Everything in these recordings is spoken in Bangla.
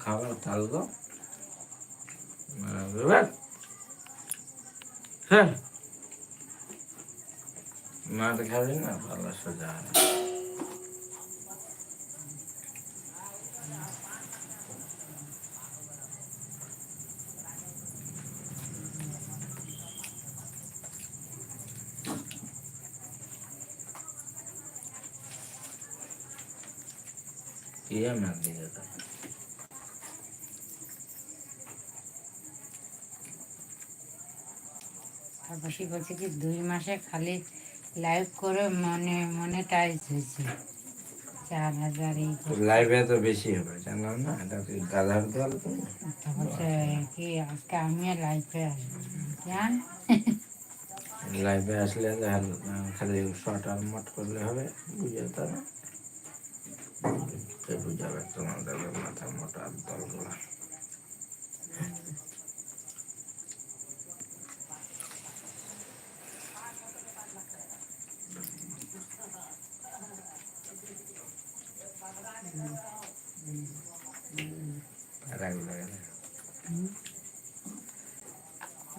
খাবার বিবেক হ্যাঁ মার খাবি না ভালো সোজা। মার দিকে তো আর বসে বলছে কি দুই মাসে খালি লাইভ করে মনে মনে টাইজ হয়েছে? চার হাজার এই করে। লাইভে তো বেশি হবে জানো না? এটা কি গাধার দল বলছে কি আজকে আমিও লাইভে আসব। জান? লাইভে আসলে খালি শর্ট আর মট করলে হবে বুঝে তো? না কে বুঝাবে তোমাদের মাথা মোটা দলগুলো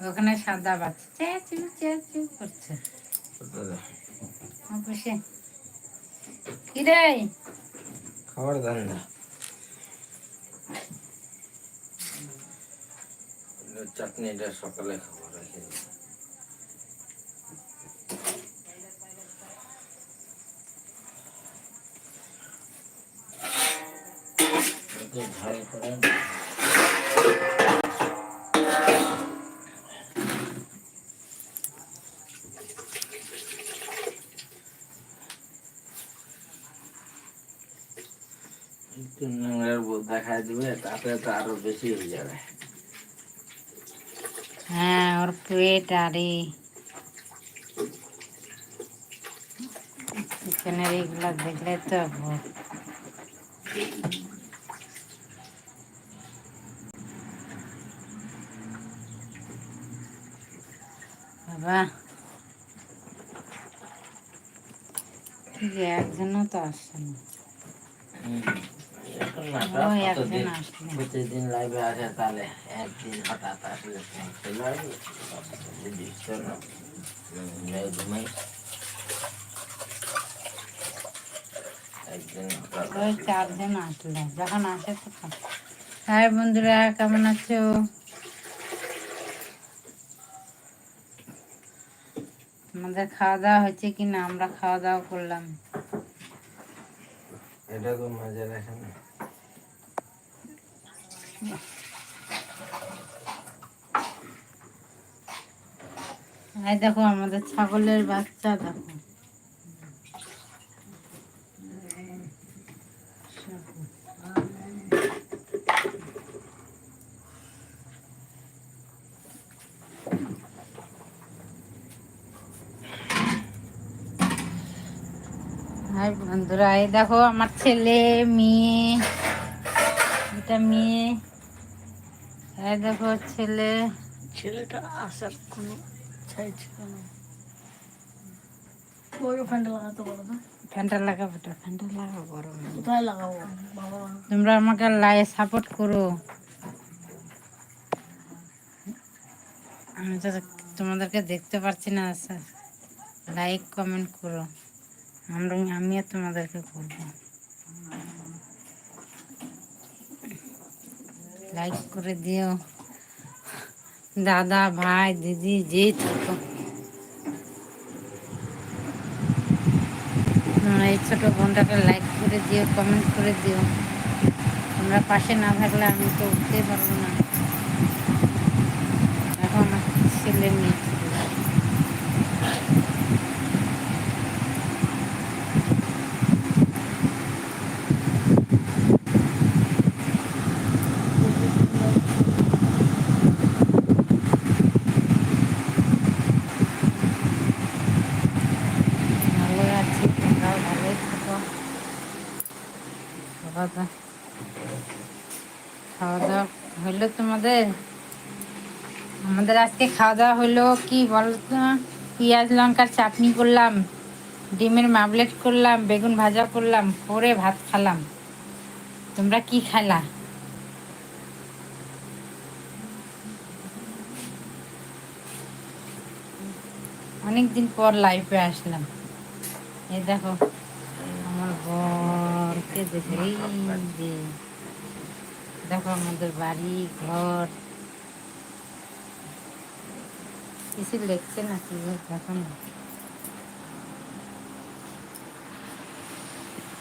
ওখানে সাদা বাচ্চা চেঁচু চেঁচু করছে। তো অবশ্যই কি রে খাবার জানে না। চাটনিটা সকালে খাবার রেখে ঝাল করে নোংরার বোধ দেখায় দিবে তাতে তো আরও বেশি হয়ে যাবে। হ্যাঁ ওর পেট আরে চিকেনের এইগুলো দেখলে তো বাবা একজনও তো আসছে না। এখন না প্রতিদিন- প্রতিদিন লাইভে আসে তাহলে একদিন হঠাৎ আসলে ঘুমাই। চারজন আসলে যখন আসে তখন। হাই বন্ধুরা কেমন আছো? আমাদের খাওয়া দাওয়া হচ্ছে কি না আমরা খাওয়া দাওয়া করলাম। এটা তো মজা রাখে না এই দেখো আমাদের ছাগলের বাচ্চা দেখো। বন্ধুরা এই দেখো আমার ছেলে মেয়ে এটা মেয়ে। এই দেখো ছেলে। ছেলেটা আসার কোনো ছাই ছিল না। তোমরা আমাকে লাই সাপোর্ট করো। আমি তো তোমাদেরকে দেখতে পাচ্ছি না স্যার লাইক কমেন্ট করো। আমরা আমিও তোমাদেরকে করব। লাইক করে দিও। দাদা, ভাই, দিদি যেই থাকো। এই ছোট বোনটাকে লাইক করে দিও কমেন্ট করে দিও। তোমরা পাশে না থাকলে আমি তো উঠতেই পারব না। এখন ছেলে মেয়ে ছেলে। ভালো আছি তোমরাও ভালোই থাকো দাওয়া খাওয়া দাওয়া হইল তোমাদের? আমাদের আজকে খাওয়া দাওয়া হলো কি বলতো? পেঁয়াজ লঙ্কার চাটনি করলাম, ডিমের মামলেট করলাম, বেগুন ভাজা করলাম, করে ভাত খালাম। তোমরা কি খাইলা? অনেকদিন পর লাইফে আসলাম। এ দেখো, আমার বরকে দেখে এই যে দেখো আমাদের বাড়ি, ঘর। কিছু লেখছে না কি দেখো না।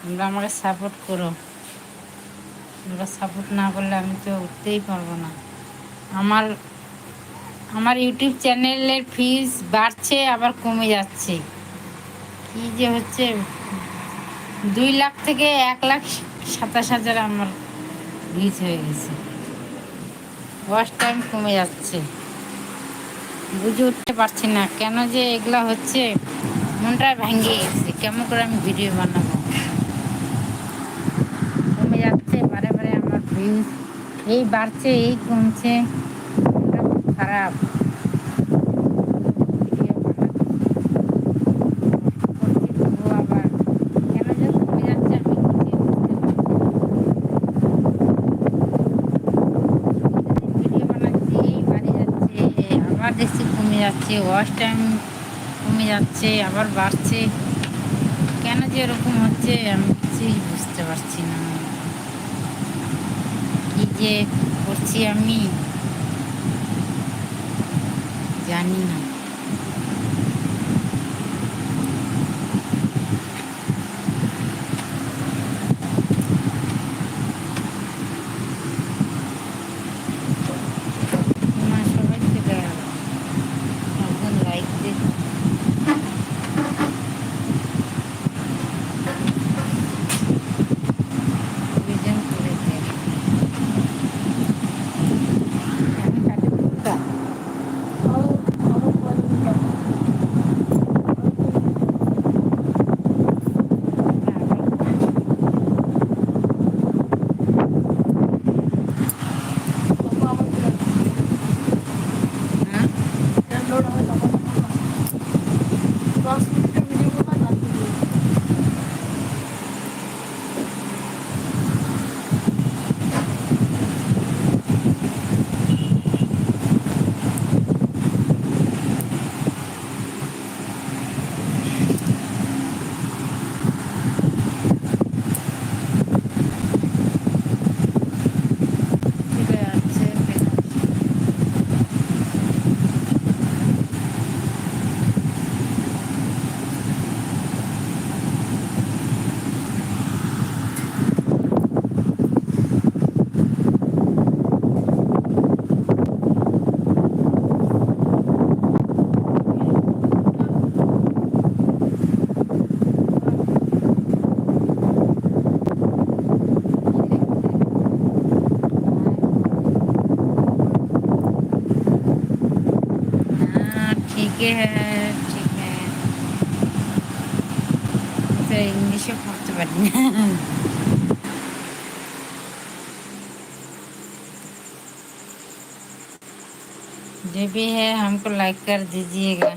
তোমরা আমাকে সাপোর্ট করো। তোমরা সাপোর্ট না করলে আমি তো উঠতেই পারব না। আমার আমার ইউটিউব চ্যানেলের ফিস বাড়ছে, আবার কমে যাচ্ছে। কি যে হচ্ছে? দুই লাখ থেকে এক লাখ সাতাশ হাজার আমার ভিজ হয়ে গেছে। ওয়াশ টাইম কমে যাচ্ছে। বুঝে উঠতে পারছি না কেন যে এগুলা হচ্ছে। মনটা ভেঙে গেছে। কেমন করে আমি ভিডিও বানাবো? কমে যাচ্ছে, বারে বারে আমার ভিউজ এই বাড়ছে, এই কমছে। খারাপ ভিডিও বানাচ্ছি, করছি তবুও আবার কেন যে কমে যাচ্ছে আমি নিজে বুঝতে পারছি না। ভিডিও বানাচ্ছি এই বাড়ে যাচ্ছে আবার দেখছি কমে যাচ্ছে ওয়াশ টাইম কমে যাচ্ছে, আবার বাড়ছে। কেন যে এরকম হচ্ছে, আমি কিছুই বুঝতে পারছি না। কি যে করছি আমি, জানি না। ठीक है ठीक है তো ইংলিশে পড়তে পারি না जो भी है हमको लाइक कर दीजिएगा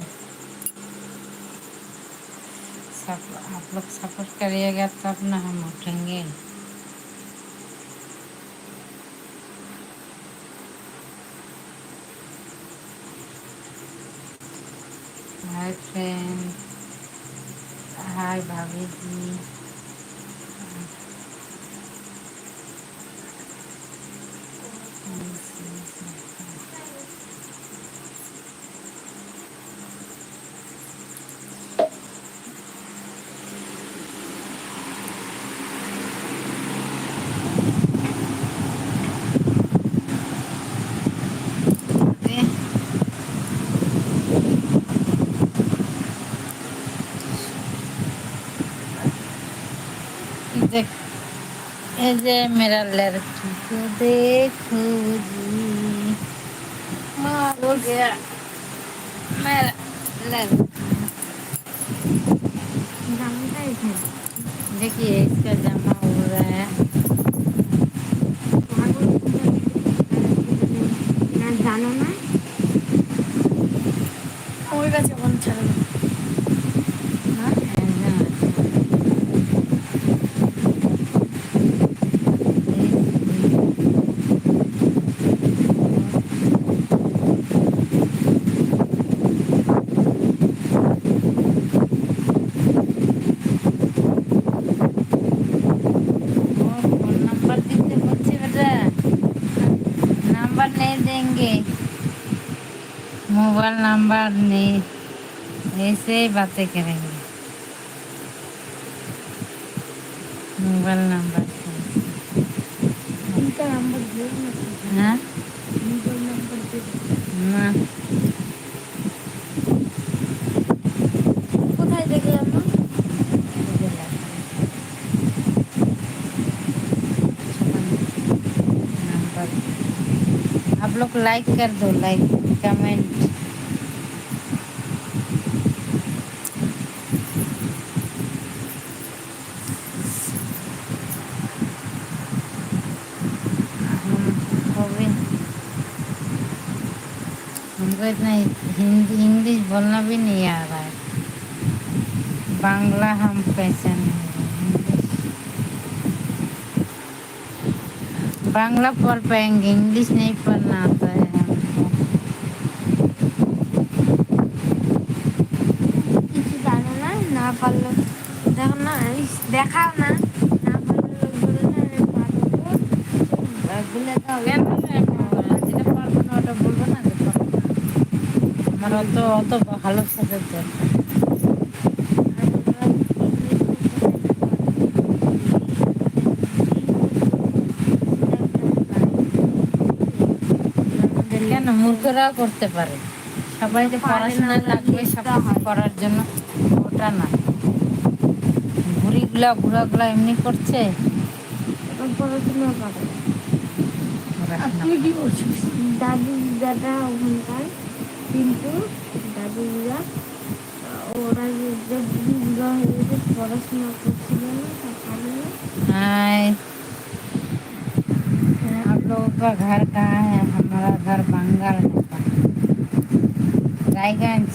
सब आप लोग सपोर्ट करिएगा तब ना हम उठेंगे हाय फ्रेंड हाय भाभी जी जय मेरा लड़की को देखो जी। मार हो गया। मेरा लड़की। देखिए, इसका जमा हो रहा है। जानो ना। ऐसे ही बातें करेंगे मोबाइल नंबर তিনটা নাম্বার দিয়ে हाँ তিনটা নাম্বার দিয়ে ना কোথায় দেখলাম না नंबर आप लोग लाइक कर दो लाइक कमेंट इतना हिंदी इंग्लिश बोलना भी नहीं आ रहा है। बांग्ला हम पहचान बांग्ला पढ़ पाएँगे इंग्लिश नहीं पढ़ना आता है हमको। ना पढ़ देखो ना ना। আমার অত অত ভালো সাজার দরকার কেন করতে পারে? সবাই যে পড়াশোনায় লাগবে সব করার জন্য ওটা না। ঘুড়িগুলা ঘুরাগুলা এমনি করছে? পড়াশোনা করে। পড়াশোনা দাদু দাদা ওখানকার কিন্তু দাদুরা ওরা যে যে বুড়া হয়ে গেছে পড়াশোনা করছিল না তার কারণে हाय आप लोगों का घर कहाँ है हमारा घर बंगाल में था रायगंज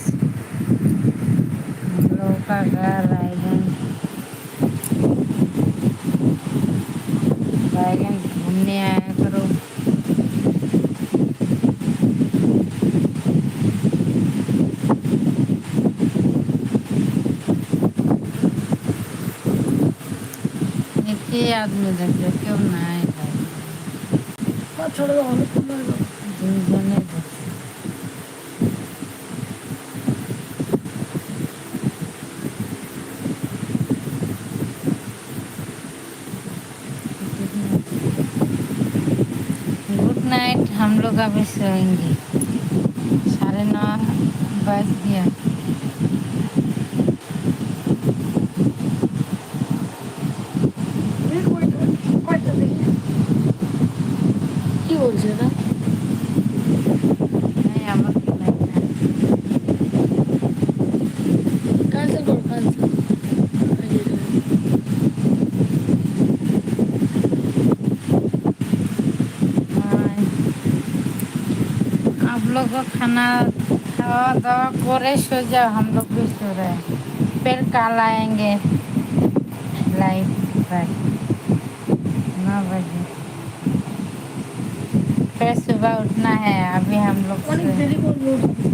हम लोगों का घर रायगंज रायगंज घूमने आया करो एक ही आदमी देख लो क्यों ना आए भाई বা ছোড়ে দাও অনেক সময় হলো। দুজনে দেখ गुड नाइट हम लोग अभी सोएंगे साढ़े नौ बज गया आप लोग को खाना खावा दावा करे सो जाओ हम लोग भी सो रहे हैं फिर कल आएंगे लाइव पर नौ बजे फिर सुबह उठना है अभी हम लोग